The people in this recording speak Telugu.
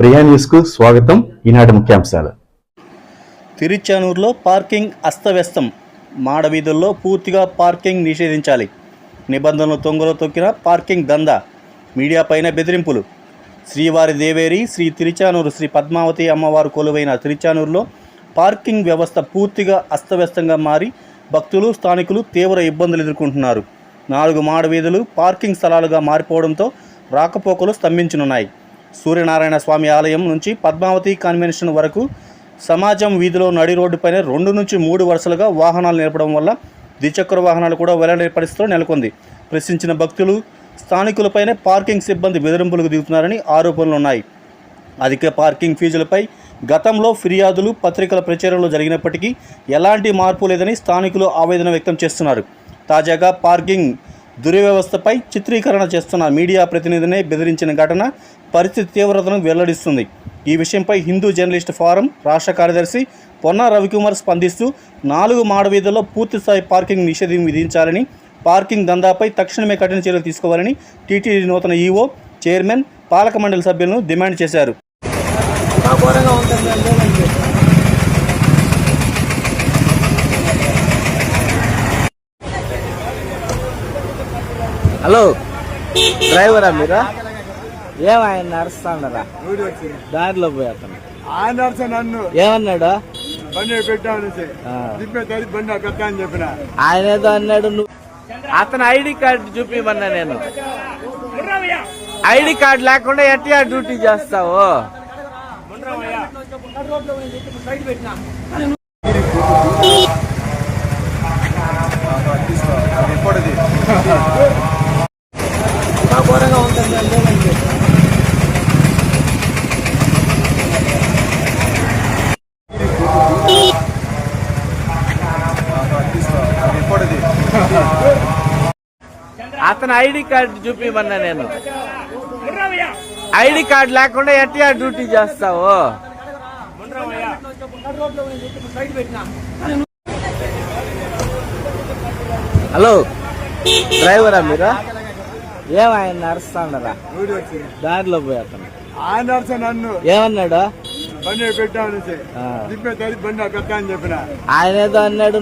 ప్రియా న్యూస్కు స్వాగతం. ఈనాటి ముఖ్యాంశాలు. తిరుచానూరులో పార్కింగ్ అస్తవ్యస్తం. మాడవీధుల్లో పూర్తిగా పార్కింగ్ నిషేధించాలి. నిబంధనలు తొంగలో తొక్కిన పార్కింగ్ దందా. మీడియాపైన బెదిరింపులు. శ్రీవారి దేవేరి శ్రీ తిరుచానూరు శ్రీ పద్మావతి అమ్మవారు కొలువైన తిరుచానూరులో పార్కింగ్ వ్యవస్థ పూర్తిగా అస్తవ్యస్తంగా మారి భక్తులు స్థానికులు తీవ్ర ఇబ్బందులు ఎదుర్కొంటున్నారు. నాలుగు మాడవీధులు పార్కింగ్ స్థలాలుగా మారిపోవడంతో రాకపోకలు స్తంభించనున్నాయి. సూర్యనారాయణ స్వామి ఆలయం నుంచి పద్మావతి కన్వెన్షన్ వరకు సమాజం వీధిలో నడి రోడ్డుపైన రెండు నుంచి మూడు వరుసలుగా వాహనాలు నిలపడం వల్ల ద్విచక్ర వాహనాలు కూడా వెల్లడి పరిస్థితిలో నెలకొంది. ప్రశ్నించిన భక్తులు స్థానికులపైనే పార్కింగ్ సిబ్బంది బెదిరింపులకు దిగుతున్నారని ఆరోపణలు ఉన్నాయి. అధిక పార్కింగ్ ఫీజులపై గతంలో ఫిర్యాదులు పత్రికల ప్రచారంలో జరిగినప్పటికీ ఎలాంటి మార్పు లేదని స్థానికులు ఆవేదన వ్యక్తం చేస్తున్నారు. తాజాగా పార్కింగ్ దుర్వ్యవస్థపై చిత్రీకరణ చేస్తున్న మీడియా ప్రతినిధినే బెదిరించిన ఘటన పరిస్థితి తీవ్రతను వెల్లడిస్తుంది. ఈ విషయంపై హిందూ జర్నలిస్ట్ ఫారం రాష్ట్ర కార్యదర్శి పొన్నా రవికుమార్ స్పందిస్తూ నాలుగు మాడవీధుల్లో పూర్తిస్థాయి పార్కింగ్ నిషేధం విధించాలని పార్కింగ్ దందాపై తక్షణమే కఠిన చర్యలు తీసుకోవాలని టీటీడీ నూతన ఈఓ చైర్మన్ పాలక మండలి సభ్యులను డిమాండ్ చేశారు. హలో డ్రైవరా మీరా? ఏం ఆయన నడుస్తాడరా? దారిలో పోయి అతను ఆయన నన్ను. ఏమన్నాడు? బండి అని చెప్పిన. ఆయన ఏదో అన్నాడు నువ్వు అతను ఐడి కార్డు చూపిమన్నా నేను. ఐడి కార్డు లేకుండా ఎట్లా డ్యూటీ చేస్తావు. అతను ఐడి కార్డు చూపిమన్నా నేను. ఐడి కార్డు లేకుండా ఎట్లా డ్యూటీ చేస్తావు. హలో డ్రైవరా మీరా? ఏం ఆయన నడుస్తాడరా? దారిలో పోయి అతను. ఆయన నన్ను. ఏమన్నాడు? బండి. దిప్పేది బండి అని చెప్పిన. ఆయన ఏదో అన్నాడు